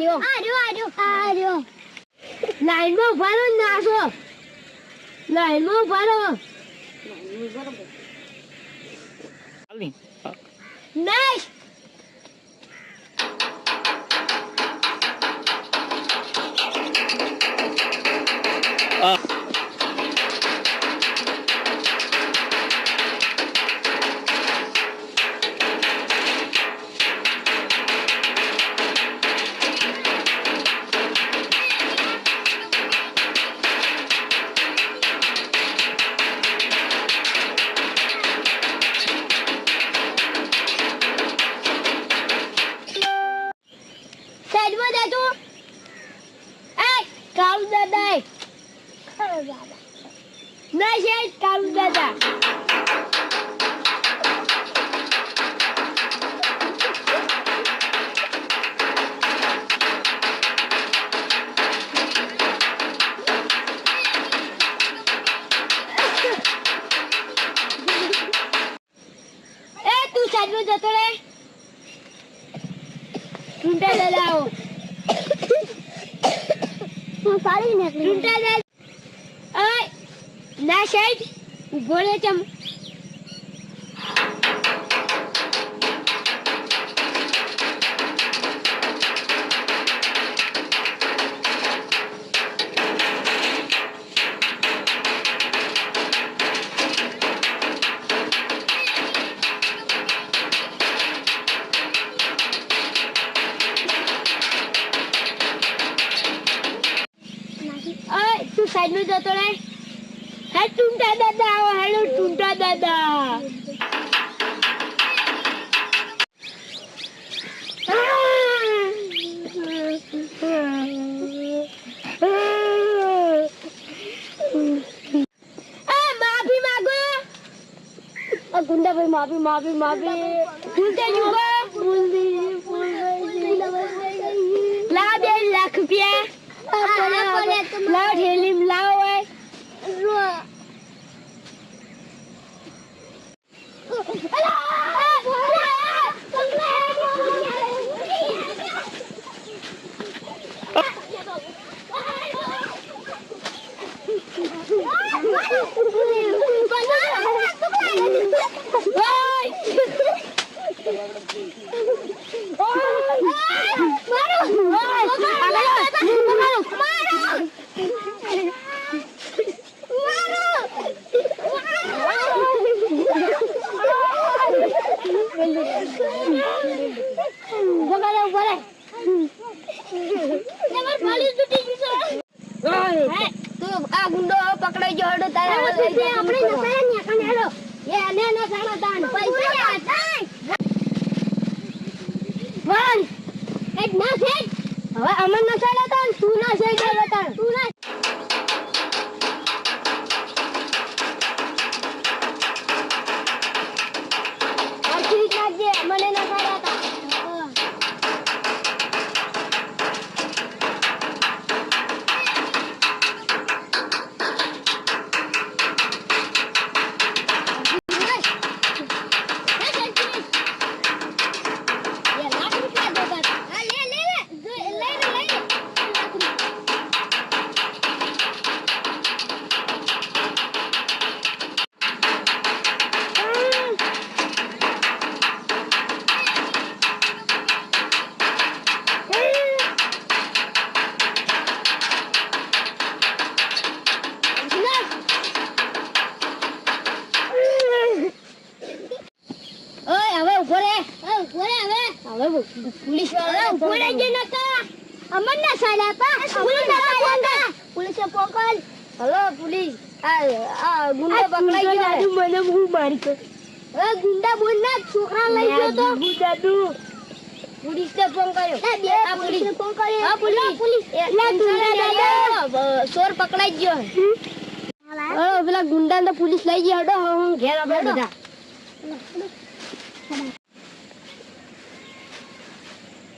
આર્યો આર્યો આર્યો રહ્યો આ રહ્યો લાઈનમાં ઊભા રહો નાસો લાઈનમાં ઊભા રહો હાલની. હા. કાળુ દાદા. ખરો દાદા ના સાઈડ કાળુ દાદા. જતો રે દાદા આવો હું પાડી ઓય ના સાઈડ ઊભો રે ચમ સાઈડનું જતો રે. હે ટૂંટા દાદા આવો હેલો ટૂંટા દાદા. આ ગુંડાભાઈ માફી માફી માફી. ભૂલ થઈ ગયું. ભૂલ થઈ ગઈ, ભૂલ થઈ લાખ રૂપિયા. lao thì lim lao ấy What? ઓય તું આ ગુંડો પકડાઈ ગયો હડો તારે આપણે નસાયા ને કને હેડો એ અને એનો સાણો તાણ પૈસા એક ના છે હવે અમર નો તાન તું ના છે તાણ તું ના હવે પોલીસવાળા ઊભો રે જે અમન ના સાડા પા પોલીસ ના પોલીસે પકડ હલો પોલીસ. આ આ ગુંડા પકડાઈ ગયો મને હું મારી કર. એ ગુંડા બોલ ના છોકરા લઈ ગયો તો. હું દાદુ. પોલીસ ને ફોન કર્યો આ પોલીસ. ને ફોન કર્યો. હા પોલીસ. પોલીસ. ચોર પકડાઈ ગયો હવે પેલા ગુંડા ને પોલીસ લઈ ગયો હડો હું ઘેર આપણે બધા.